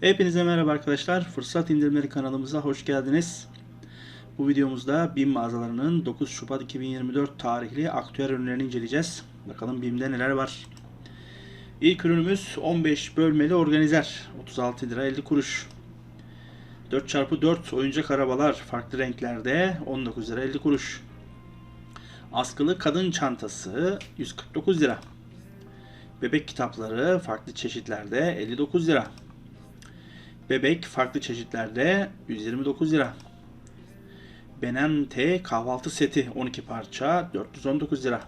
Hepinize merhaba arkadaşlar. Fırsat indirimleri kanalımıza hoş geldiniz. Bu videomuzda BİM mağazalarının 9 Şubat 2024 tarihli aktüel ürünlerini inceleyeceğiz. Bakalım BİM'de neler var. İlk ürünümüz 15 bölmeli organizer. 36 lira 50 kuruş. 4x4 oyuncak arabalar farklı renklerde 19 lira 50 kuruş. Askılı kadın çantası 149 lira. Bebek kitapları farklı çeşitlerde 59 lira. Bebek farklı çeşitlerde 129 lira. Benente kahvaltı seti 12 parça 419 lira.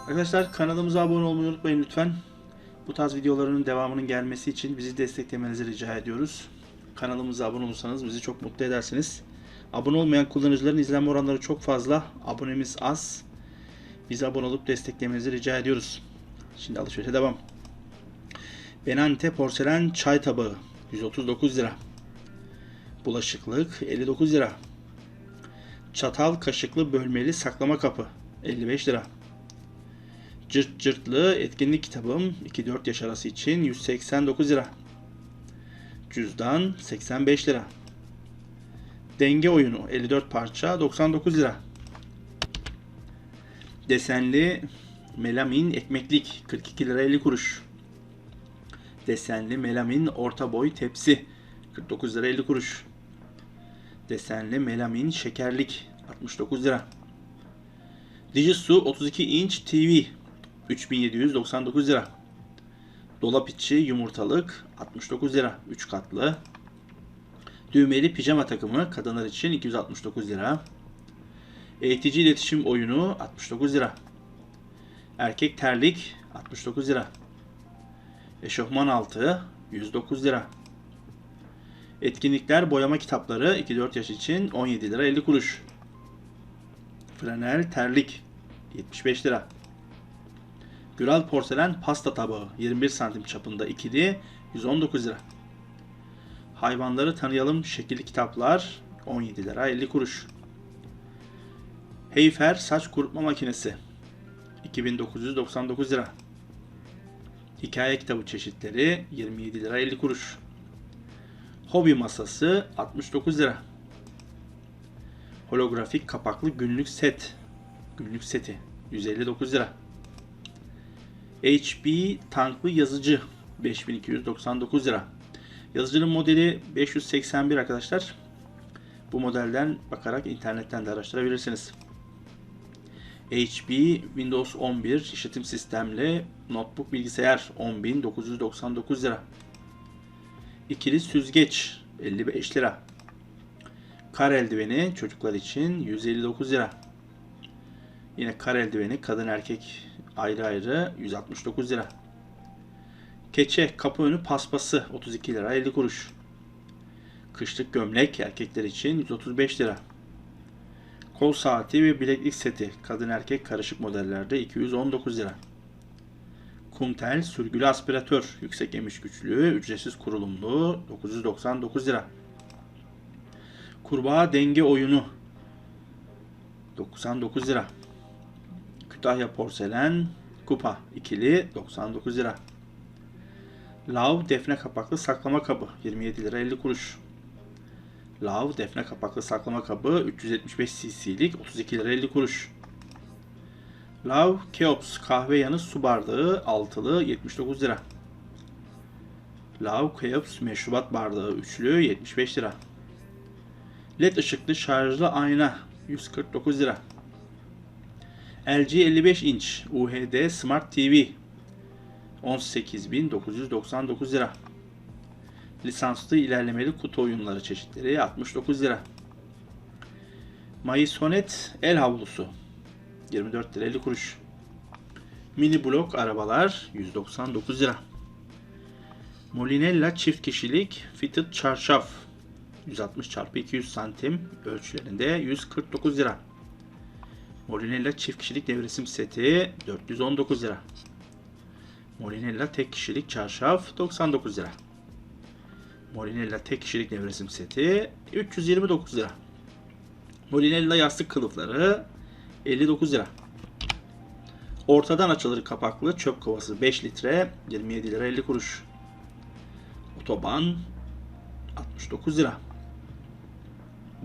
Arkadaşlar kanalımıza abone olmayı unutmayın lütfen. Bu tarz videoların devamının gelmesi için bizi desteklemenizi rica ediyoruz. Kanalımıza abone olursanız bizi çok mutlu edersiniz. Abone olmayan kullanıcıların izlenme oranları çok fazla. Abonemiz az. Bize abone olup desteklemenizi rica ediyoruz. Şimdi alışverişe devam. Benante porselen çay tabağı 139 lira. Bulaşıklık 59 lira. Çatal kaşıklı bölmeli saklama kapı 55 lira. Cırt cırtlı etkinlik kitabım 2-4 yaş arası için 189 lira. Cüzdan 85 lira. Denge oyunu 54 parça 99 lira. Desenli melamin ekmeklik 42 lira 50 kuruş. Desenli melamin orta boy tepsi 49 lira 50 kuruş. Desenli melamin şekerlik 69 lira. Digisu 32 inç TV 3799 lira. Dolap içi yumurtalık 69 lira 3 katlı. Düğmeli pijama takımı kadınlar için 269 lira. Eğitici iletişim oyunu 69 lira. Erkek terlik 69 lira. Eşofman altı 109 lira. Etkinlikler boyama kitapları 2-4 yaş için 17 lira 50 kuruş. Flanel terlik 75 lira. Güral porselen pasta tabağı 21 santim çapında ikili 119 lira. Hayvanları tanıyalım şekilli kitaplar 17 lira 50 kuruş. Heyfer saç kurutma makinesi 2999 lira. Hikaye kitabı çeşitleri 27 lira 50 kuruş. Hobi masası 69 lira. Holografik kapaklı günlük set. Günlük seti 159 lira. HP tanklı yazıcı 5299 lira. Yazıcının modeli 581 arkadaşlar. Bu modelden bakarak internetten de araştırabilirsiniz. HP Windows 11 işletim sistemli notebook bilgisayar 10.999 lira. İkili süzgeç 55 lira. Kar eldiveni çocuklar için 159 lira. Yine kar eldiveni kadın erkek ayrı ayrı 169 lira. Keçe kapı önü paspası 32 lira 50 kuruş. Kışlık gömlek erkekler için 135 lira. Kol saati ve bileklik seti kadın erkek karışık modellerde 219 lira. Kumtel sürgülü aspiratör yüksek emiş güçlü ücretsiz kurulumlu 999 lira. Kurbağa denge oyunu 99 lira. Kütahya porselen kupa ikili 99 lira. Lav defne kapaklı saklama kabı 27 lira 50 kuruş. Lav defne kapaklı saklama kabı 375 cc'lik 32 lira 50 kuruş. Lav Keops kahve yanı su bardağı altılı 79 lira. Lav Keops meşrubat bardağı üçlü 75 lira. LED ışıklı şarjlı ayna 149 lira. LG 55 inç UHD Smart TV 18.999 lira. Lisanslı ilerlemeli kutu oyunları çeşitleri 69 lira. Maisonet el havlusu 24 lira 50 kuruş. Mini blok arabalar 199 lira. Molinella çift kişilik fitted çarşaf 160 x 200 santim ölçülerinde 149 lira. Molinella çift kişilik nevresim seti 419 lira. Molinella tek kişilik çarşaf 99 lira. Molinella tek kişilik nevresim seti 329 lira. Molinella yastık kılıfları 59 lira. Ortadan açılır kapaklı çöp kovası 5 litre 27 lira 50 kuruş. Otoban 69 lira.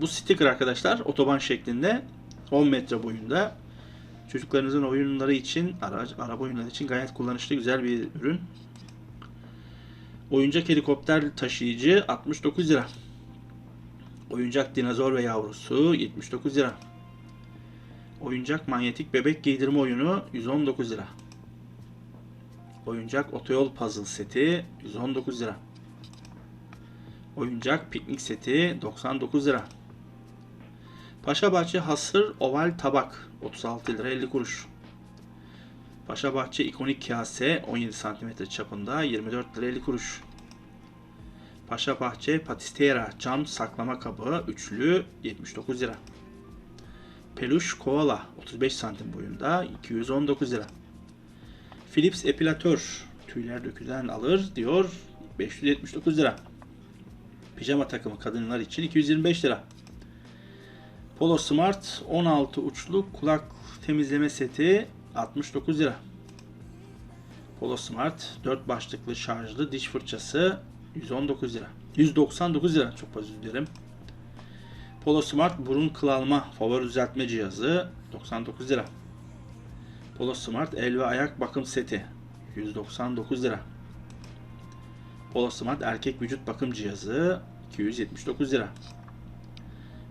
Bu sticker arkadaşlar otoban şeklinde 10 metre boyunda. Çocuklarınızın oyunları için, araç, araba oyunları için gayet kullanışlı güzel bir ürün. Oyuncak helikopter taşıyıcı 69 lira. Oyuncak dinozor ve yavrusu 79 lira. Oyuncak manyetik bebek giydirme oyunu 119 lira. Oyuncak otoyol puzzle seti 119 lira. Oyuncak piknik seti 99 lira. Paşabahçe hasır oval tabak 36 lira 50 kuruş. Paşabahçe ikonik kase 17 cm çapında 24 lira 50 kuruş. Paşabahçe patistera cam saklama kabı üçlü 79 lira. Peluş koala 35 santim boyunda 219 lira. Philips epilatör tüyler dökülen alır diyor 579 lira. Pijama takımı kadınlar için 225 lira. Polo Smart 16 uçlu kulak temizleme seti 69 lira. Polo Smart 4 başlıklı şarjlı diş fırçası 119 lira. 199 lira çok özür dilerim. Polo Smart burun kıl alma favori düzeltme cihazı 99 lira. Polo Smart el ve ayak bakım seti 199 lira. Polo Smart erkek vücut bakım cihazı 279 lira.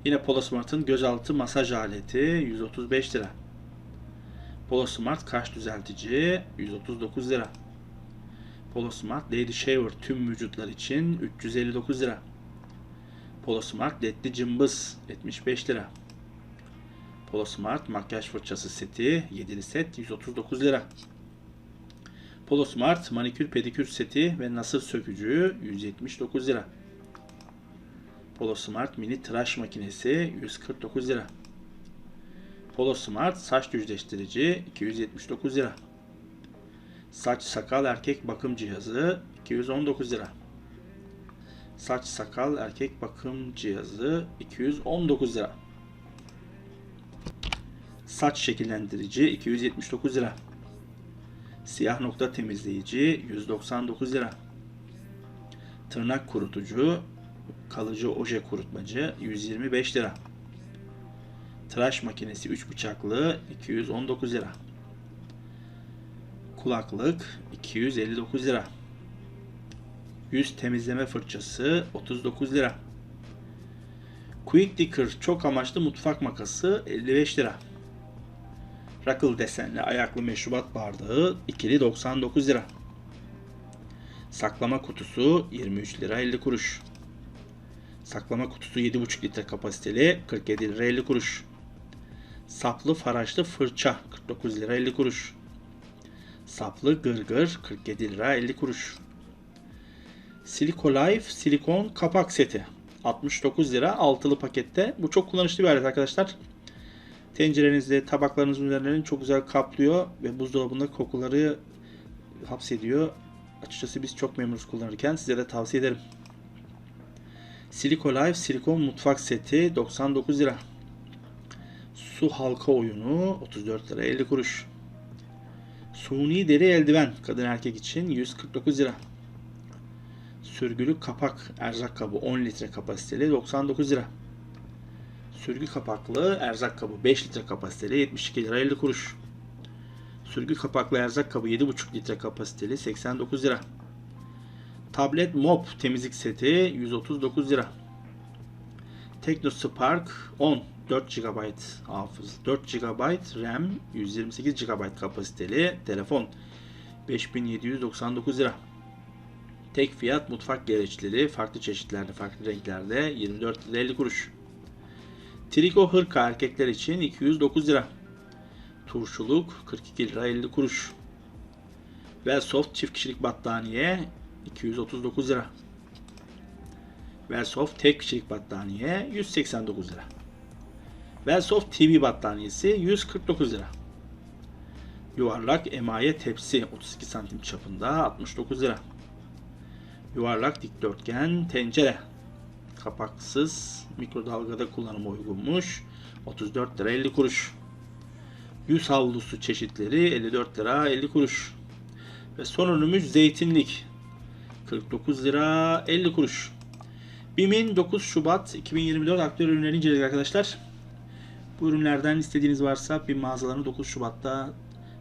Yine Polo Smart'ın gözaltı masaj aleti 135 lira. Polo Smart kaş düzeltici 139 lira. Polo Smart Lady Shaver tüm vücutlar için 359 lira. Polo Smart ledli cımbız 75 lira. Polo Smart makyaj fırçası seti 7'li set 139 lira. Polo Smart manikür pedikür seti ve nasır sökücü 179 lira. Polo Smart mini tıraş makinesi 149 lira. Polo Smart saç düzleştirici 279 lira. Saç sakal erkek bakım cihazı 219 lira. Saç sakal erkek bakım cihazı 219 lira. Saç şekillendirici 279 lira. Siyah nokta temizleyici 199 lira. Tırnak kurutucu, kalıcı oje kurutmacı 125 lira. Tıraş makinesi 3 bıçaklı 219 lira. Kulaklık 259 lira. Yüz temizleme fırçası 39 lira. Quick Dicker çok amaçlı mutfak makası 55 lira. Rakıl desenli ayaklı meşrubat bardağı ikili 99 lira. Saklama kutusu 23 lira 50 kuruş. Saklama kutusu 7,5 litre kapasiteli 47 lira 50 kuruş. Saplı faraşlı fırça 49 lira 50 kuruş. Saplı gırgır 47 lira 50 kuruş. Silicolife silikon kapak seti 69 lira altılı pakette. Bu çok kullanışlı bir alet arkadaşlar. Tencerenizde tabaklarınızın üzerlerini çok güzel kaplıyor ve buzdolabında kokuları hapsediyor. Açıkçası biz çok memnunuz kullanırken size de tavsiye ederim. Silicolife silikon mutfak seti 99 lira. Su halka oyunu 34 lira 50 kuruş. Suni deri eldiven kadın erkek için 149 lira. Sürgülü kapak erzak kabı 10 litre kapasiteli 99 lira. Sürgü kapaklı erzak kabı 5 litre kapasiteli 72 lira 50 kuruş. Sürgü kapaklı erzak kabı 7,5 litre kapasiteli 89 lira. Tablet mop temizlik seti 139 lira. Teknospark 10 4 GB hafız 4 GB RAM 128 GB kapasiteli telefon 5799 lira. Tek fiyat mutfak gereçleri farklı çeşitlerde farklı renklerde 24 lira 50 kuruş. Triko hırka erkekler için 209 lira. Turşuluk 42 lira 50 kuruş. Velsoft çift kişilik battaniye 239 lira. Velsoft tek kişilik battaniye 189 lira. Velsoft TV battaniyesi 149 lira. Yuvarlak emaye tepsi 32 santim çapında 69 lira. Yuvarlak dikdörtgen tencere kapaksız mikrodalgada kullanıma uygunmuş 34 lira 50 kuruş. Yüz havlusu çeşitleri 54 lira 50 kuruş. Ve son ürünümüz zeytinlik. 49 lira 50 kuruş. BİM'in 9 Şubat 2024 aktüel ürünlerini inceledik arkadaşlar. Bu ürünlerden istediğiniz varsa BİM mağazalarını 9 Şubat'ta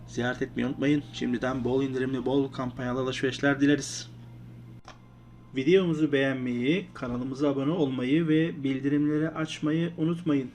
ziyaret etmeyi unutmayın. Şimdiden bol indirimli, bol kampanyalı alışverişler dileriz. Videomuzu beğenmeyi, kanalımıza abone olmayı ve bildirimleri açmayı unutmayın.